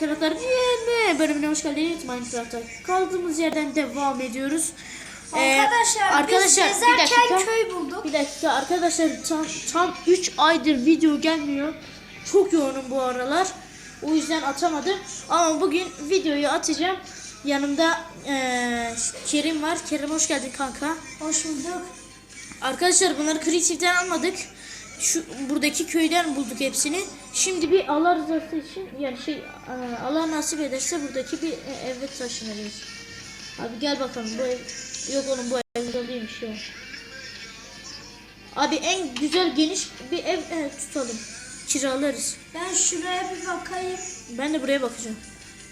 Karakter yeni bölümüne hoş geldiniz Minecraft'ta. Kaldığımız yerden devam ediyoruz. Ee, Arkadaşlar, biz gezerken köy bulduk. Bir dakika arkadaşlar tam, tam 3 aydır video gelmiyor. Çok yoğunum bu aralar. O yüzden atamadım. Ama bugün videoyu atacağım. Yanımda eee, Kerim var. Kerim hoş geldin kanka. Hoş bulduk. Arkadaşlar bunları Creative'den almadık. Şu buradaki köyden bulduk hepsini. Şimdi bir Allah rızası için yani şey e, Allah nasip ederse buradaki bir e, eve taşınırız. Abi gel bakalım bu ev yok oğlum bu ev güzel değilmiş ya. Abi en güzel geniş bir ev e, tutalım. Kiralarız. Ben şuraya bir bakayım. Ben de buraya bakacağım.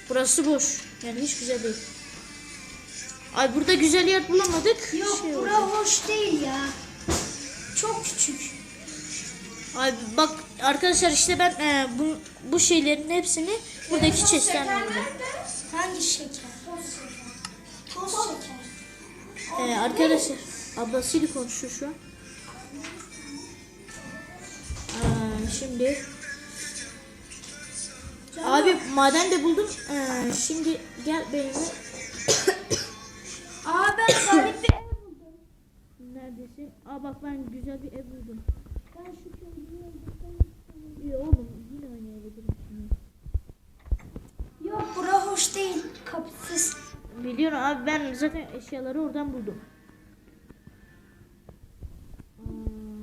Burası boş. Yani hiç güzel değil. Ay burada güzel yer bulamadık. Yok Şey bura oldu. hoş değil ya. Çok küçük. Ay bak arkadaşlar işte ben e, bu bu şeylerin hepsini buradaki chest'ten aldım. Hangi şeker? Toz şeker. Toz şeker. E, arkadaşlar ablasıyla konuşuyor şu an. Aa, şimdi abi maden de buldum. Ee, şimdi gel benimle. Aa ben garip bir ev buldum. Neredesin? Aa bak ben güzel bir ev buldum. Ben şu köyü İyi oğlum yine eve girmişsin. Yok bura hoş değil. Kapısız. Biliyorum abi ben zaten eşyaları oradan buldum.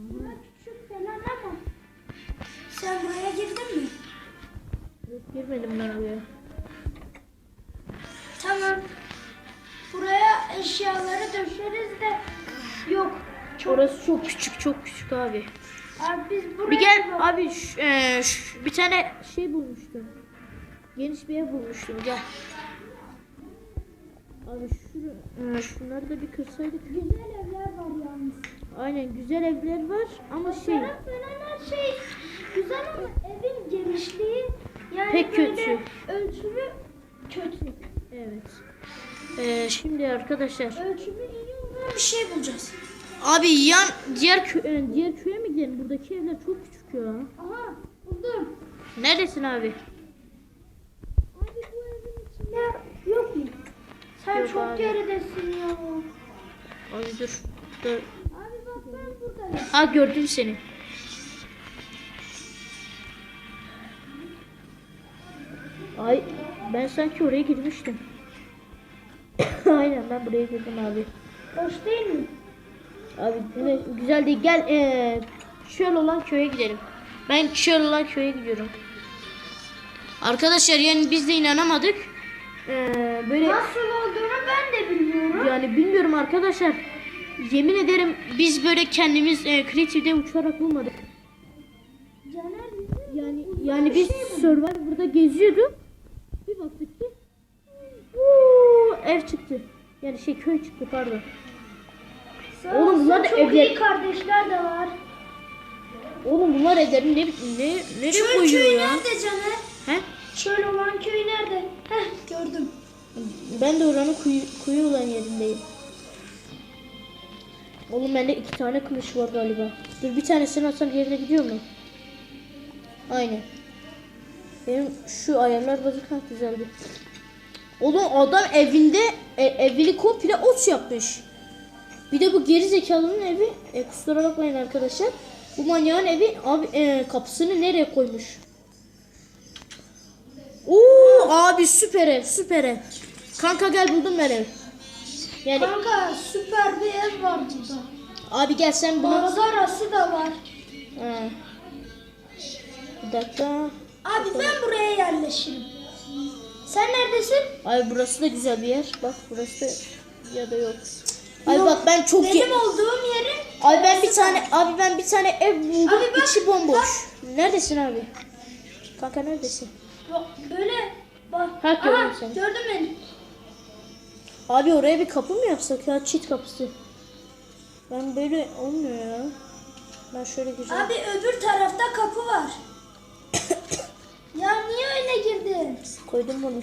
Bura küçük falan ama. Sen buraya girdin mi? Yok girmedim ben oraya. Tamam. Buraya eşyaları döşeriz de. Yok. Çok. Orası çok küçük çok küçük abi. Abi biz buraya Bir gel bak- abi şu- e, şu- bir tane şey bulmuştum. Geniş bir ev bulmuştum gel. Abi şu, e, şunları da bir kırsaydık. Güzel evler var yalnız. Aynen güzel evler var ama şey falan her şey güzel ama evin genişliği yani Pek böyle kötü. ölçümü kötü. evet. E, şimdi arkadaşlar Ölçümü iyi olan bir şey bulacağız. Abi yan diğer kö e, diğer köye mi gidelim? Buradaki evler çok küçük ya. Aha buldum. Neredesin abi? Abi bu evin içinde yok mu? Sen Yok çok abi. geridesin ya. Abi dur. dur. Abi bak ben buradayım. Ha gördüm seni. Ay ben sanki oraya girmiştim. Aynen ben buraya girdim abi. Hoş değil mi? Abi ne güzel değil. Gel ee, çöl olan köye gidelim. Ben çöl olan köye gidiyorum. Arkadaşlar yani biz de inanamadık. Ee, böyle Nasıl olduğunu ben de bilmiyorum. yani bilmiyorum arkadaşlar. Yemin ederim biz böyle kendimiz e, Creative'de uçarak bulmadık. Caner bizi Yani yani biz Survivor'da geziyorduk. Bir baktık ki uuu, ev çıktı. Yani şey köy çıktı pardon. Sağ Oğlum bunlar da çok evler- iyi kardeşler de var. Oğlum bunlar evlerini ne, ne nereye Çöl koyuyor köyü ya? nerede Caner? He? Çöl olan köy nerede? Heh gördüm. Ben de oranın kuyu, kuyu olan yerindeyim. Oğlum bende iki tane kılıç var galiba. Dur bir tanesini atsam diğerine gidiyor mu? Aynen. Benim şu ayarlar bozuk ha güzeldi. Oğlum adam evinde e, evini komple ot yapmış. Bir de bu geri zekalının evi e, kusura bakmayın arkadaşlar. Bu manyağın evi abi e, kapısını nereye koymuş? Oo abi süper ev süper ev. Kanka gel buldum ben ev. Yani Kanka süper bir ev var burada. abi gel sen bunu. Manzarası da var. Ha. Bir dakika. Abi ben buraya yerleşirim. Sen neredesin? Ay burası da güzel bir yer. Bak burası da ya da yok. Ay Yok, bak ben çok Benim olduğum yerin Abi ben bir tane abi ben bir tane ev buldum. Abi bak, içi bomboş. Neredesin abi? Kanka neredesin? Bak, böyle bak. Ha, gördüm Aha, seni. gördün beni. Abi oraya bir kapı mı yapsak ya çit kapısı? Ben böyle olmuyor ya. Ben şöyle güzel. Abi öbür tarafta kapı var. ya niye öyle girdin? Koydum bunu.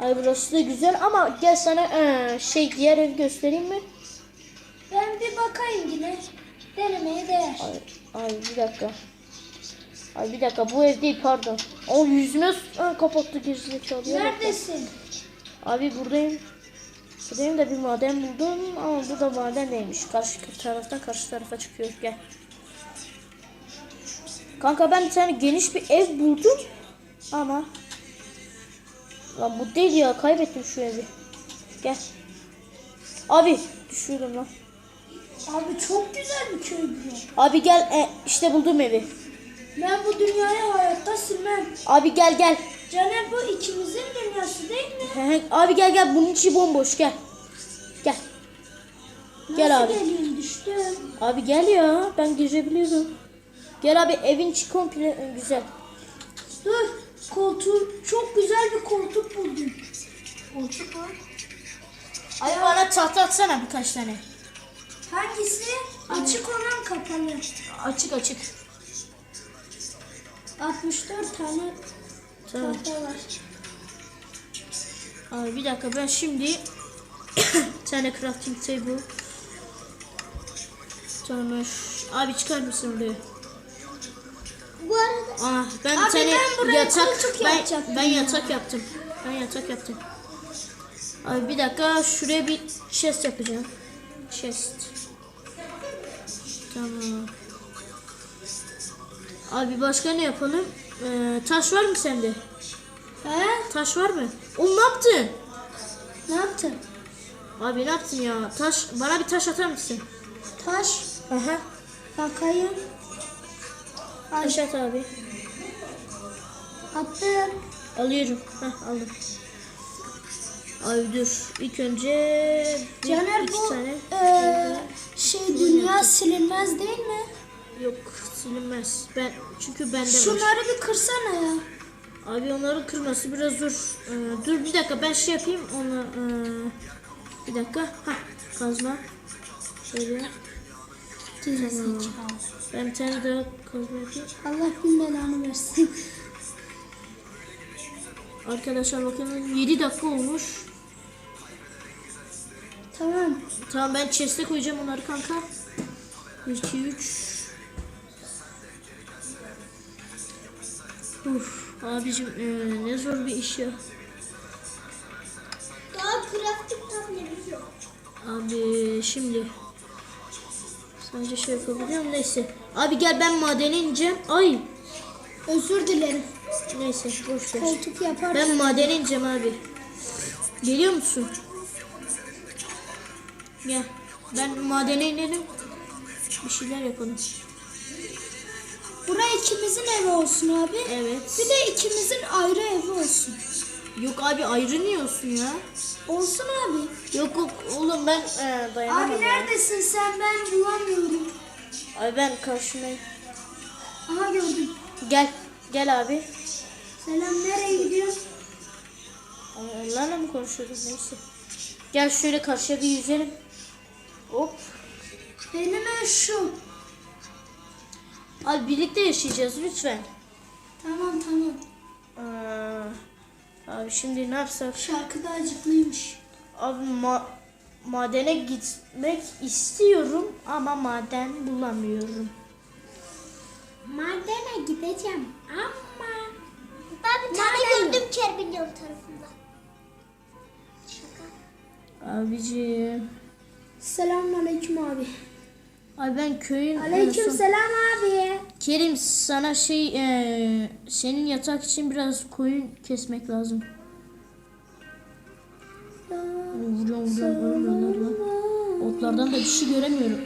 Ay burası da güzel ama gel sana eee, şey diğer evi göstereyim mi? Ben bir bakayım yine. Denemeye değer. Ay, ay bir dakika. Ay bir dakika bu ev değil pardon. O yüzüme Aa, kapattı gerizekalı. ya. Neredesin? Abi buradayım. Buradayım da bir maden buldum ama bu da maden değilmiş. Karşı taraftan karşı tarafa çıkıyor. Gel. Kanka ben bir tane geniş bir ev buldum ama Lan bu değil ya kaybettim şu evi. Gel. Abi düşüyorum lan. Abi çok güzel bir köy bu. Abi gel e, işte buldum evi. Ben bu dünyayı hayatta silmem. Abi gel gel. Caner bu ikimizin dünyası değil mi? Abi gel gel bunun içi bomboş gel. Gel. Gel Nasıl abi. geleyim düştüm. Abi gel ya ben girebiliyorum. Gel abi evin içi komple e, güzel. Dur koltuğu çok güzel bir koltuk buldum. Koltuk mu? Abi bana tahta atsana birkaç tane. Hangisi? Açık olan kapalı. Açık açık. 64 tane Tamam. tahta var. Abi bir dakika ben şimdi bir tane crafting table. Tamam. Abi çıkar mısın buraya? Bu arada Ah ben Abi tane ben buraya yatak ben, ben ya. yatak yaptım. Ben yatak yaptım. Abi bir dakika şuraya bir chest yapacağım. Chest. Tamam. Abi başka ne yapalım? Ee, taş var mı sende? he? Taş var mı? Oğlum ne yaptın? Ne yaptın? Abi ne yaptın ya? Taş bana bir taş atar mısın? Taş. Aha. Bakayım. Taş at abi. Attım. Alıyorum. Heh aldım. Abi dur. İlk önce bir, Caner bu tane. eee, şey dünya silinmez değil mi? Yok silinmez. Ben çünkü bende var. Şunları bir kırsana ya. Abi onların kırması biraz zor. Ee, dur bir dakika ben şey yapayım onu. ee, bir dakika. Ha kazma. Şöyle. Gerizekalı. Ben bir tane daha yapayım. Allah bin belanı versin. Arkadaşlar bakın 7 dakika olmuş. tamam. Tamam ben chest'e koyacağım onları kanka. 2 3 Uf abicim ee, ne zor bir iş ya. Daha crafting tabletimiz yok. Abi şimdi sadece şey yapabiliyorum neyse. Abi gel ben madene ineceğim. Ay Özür dilerim. neyse boş ver. Koltuk yaparken. Ben madene ineceğim abi. Geliyor musun? Gel. Ben madene inelim. Bir şeyler yapalım. Buraya ikimizin evi olsun abi. Evet. Bir de ikimizin ayrı evi olsun. Yok abi ayrı niye olsun ya? Olsun abi. Yok yok oğlum ben e, dayanamam. Abi ya. neredesin sen? Ben bulamıyorum. Ay ben karşındayım. Aha gördüm. Gel. Gel abi. Selam nereye gidiyorsun? Onlarla mı konuşuyoruz neyse. Gel şöyle karşıya bir yüzelim. Hop. Benim şu. Abi birlikte yaşayacağız lütfen. Tamam tamam. Aa, abi şimdi ne yapsak? Şarkı da acıklıymış. Abi ma- madene gitmek istiyorum ama maden bulamıyorum. Madene gideceğim ama. Ben bir tane gördüm Kerbin yan tarafında. Abicim. Selamünaleyküm abi. Ay ben köyün... Aleyküm selam abi. Kerim sana şey eee, senin yatak için biraz koyun kesmek lazım. Vuruyorum vuruyorum vuruyorlar lan. Otlardan da bir şey göremiyorum.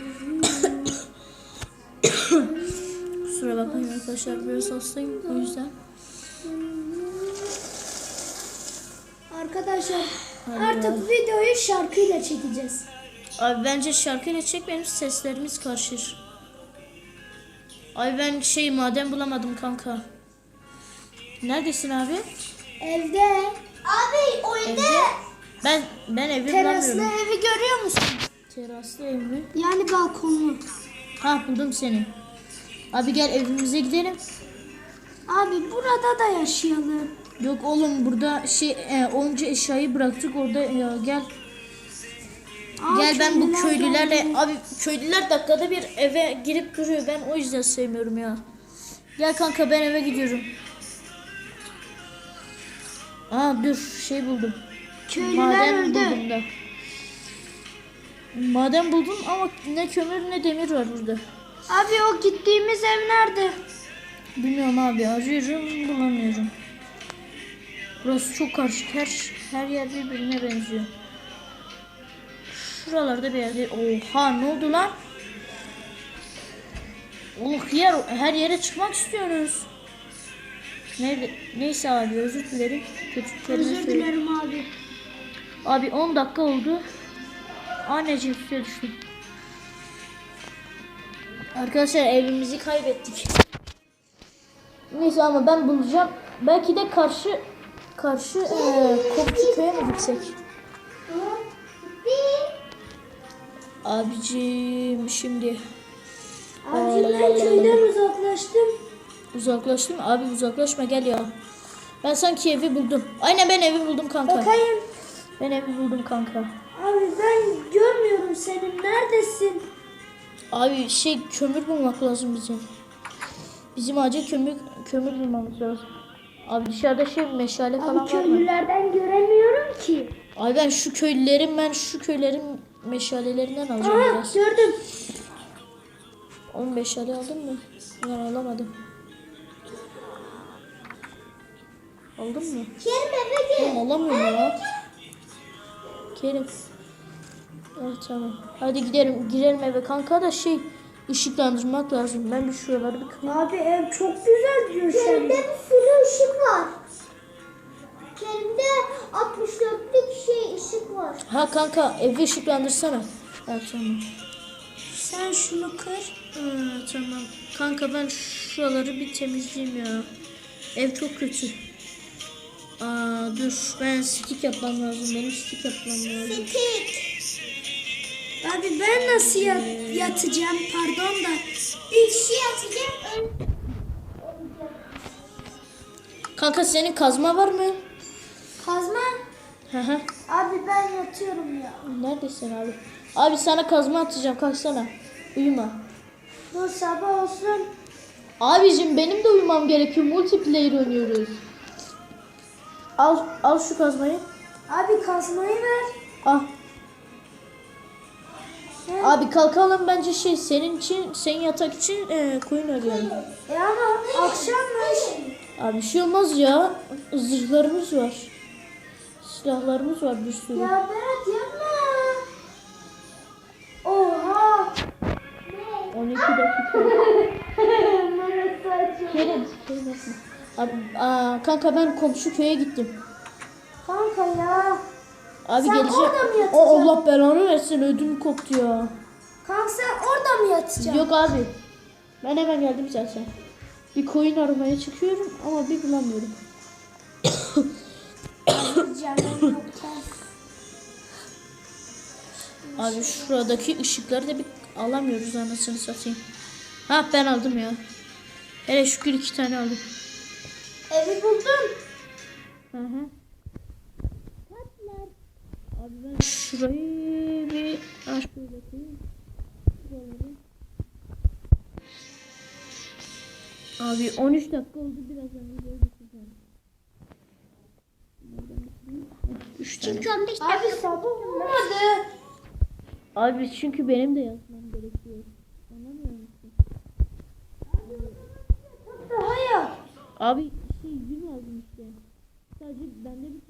Kusura bakmayın arkadaşlar biraz hastayım o yüzden. Arkadaşlar Hadi artık videoyu şarkıyla çekeceğiz. Abi bence şarkıyla çekmeyelim seslerimiz karışır. Ay ben şey maden bulamadım kanka. Neredesin abi? Evde. Abi oyunda Evde. Ben ben evi Teraslı bulamıyorum. evi görüyor musun? Teraslı ev mi? Yani balkonlu. Ha buldum seni. Abi gel evimize gidelim. Abi burada da yaşayalım. Yok oğlum burada şey e, onca eşyayı bıraktık orada ya gel. Gel ben bu köylüler köylülerle abi köylüler dakikada bir eve girip duruyor. Ben o yüzden sevmiyorum ya. Gel kanka ben eve gidiyorum. Aa dur şey buldum. Köylüler Maden öldü. buldum da. Maden buldum ama ne kömür ne demir var burada. Abi o gittiğimiz ev nerede? Bilmiyorum abi arıyorum bulamıyorum. Burası çok karışık. Her her yer birbirine benziyor. Şuralarda bir yerde. Oha ne oldu lan? Oh yer her yere çıkmak istiyoruz. Nerede? Neyse abi özür dilerim. Kötü Özür dilerim abi. Abi 10 dakika oldu. Anneciğim suya düştüm. Arkadaşlar evimizi kaybettik. Neyse ama ben bulacağım. Belki de karşı karşı komşu köye mi gitsek? Abicim şimdi Abi ben köyden uzaklaştım. uzaklaştım. Abi uzaklaşma gel ya. Ben sanki evi buldum. Aynen ben evi buldum kanka. Bakayım. Ben evi buldum kanka. Abi ben görmüyorum seni. Neredesin? Abi şey kömür bulmak lazım bizim. Bizim acil kömür kömür bulmamız lazım. Abi dışarıda şey meşale falan Abi var mı? köylülerden göremiyorum ki. Abi ben şu köylülerin ben şu köylerin meşalelerinden alacağım Aha biraz. gördüm. Oğlum meşale aldın mı? Ben alamadım. Aldın mı? Kerim eve gel. Oğlum alamıyorum ya. Kerim. Evet tamam. Hadi gidelim girelim eve kanka da şey ışıklandırmak lazım. Ben bir şuraları bir kırayım. Abi ev çok güzel diyor Kerim'de sen. bir sürü ışık var. Kerim'de 64'lük şey ışık var. Ha kanka evi ışıklandırsana. Ha tamam. Sen şunu kır. Ha, tamam. Kanka ben şuraları bir temizleyeyim ya. Ev çok kötü. Aa dur ben stick yapmam lazım. Benim stick yapmam lazım. Tik. Abi ben nasıl ya- yatacağım pardon da. Bir kişi atacak. ön- Kanka senin kazma var mı? Kazma. Hı hı. Abi ben yatıyorum ya. Neredesin abi? Abi sana kazma atacağım kalksana. Uyuma. Dur sabah olsun. Abicim benim de uyumam gerekiyor. Multiplayer oynuyoruz. Al al şu kazmayı. Abi kazmayı ver. Al. Sen- Abi kalkalım bence şey senin için senin yatak için e, koyun arıyorum. E ama akşammış. Abi bir şey olmaz ya. Zırhlarımız var. Silahlarımız var bir sürü. Ya Berat yapma. Oha. 12 dakika. Kerim yapma. Abi, aa, kanka ben komşu köye gittim. Kanka ya. Abi Sen geleceğim. orada mı O yatacaksın? Allah belanı versin ödüm koptu ya. Kanka sen orada mı yatacaksın? Yok abi. Ben hemen geldim zaten. Bir koyun aramaya çıkıyorum ama bir bulamıyorum. Canım. Abi şuradaki ışıkları da bir alamıyoruz anasını satayım. Ha ben aldım ya. Hele şükür iki tane aldım. Evi buldum. Hı hı. Abi ben şurayı bir aç. Abi 13 dakika oldu birazdan videoyu Üç tane. Çünkü 15 Abi dakika. sabah olmadı. Abi çünkü benim de yazmam gerekiyor. Anlamıyor musun? Daha yap. Abi şey gün yazdım işte. Sadece bende bir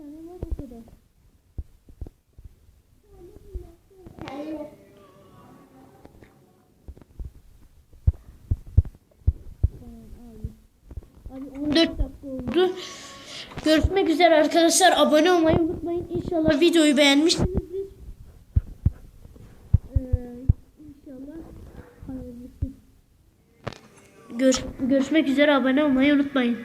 Görüşmek üzere arkadaşlar. Abone olmayı unutmayın. İnşallah videoyu beğenmişsinizdir. Ee. Gör, görüşmek üzere. Abone olmayı unutmayın.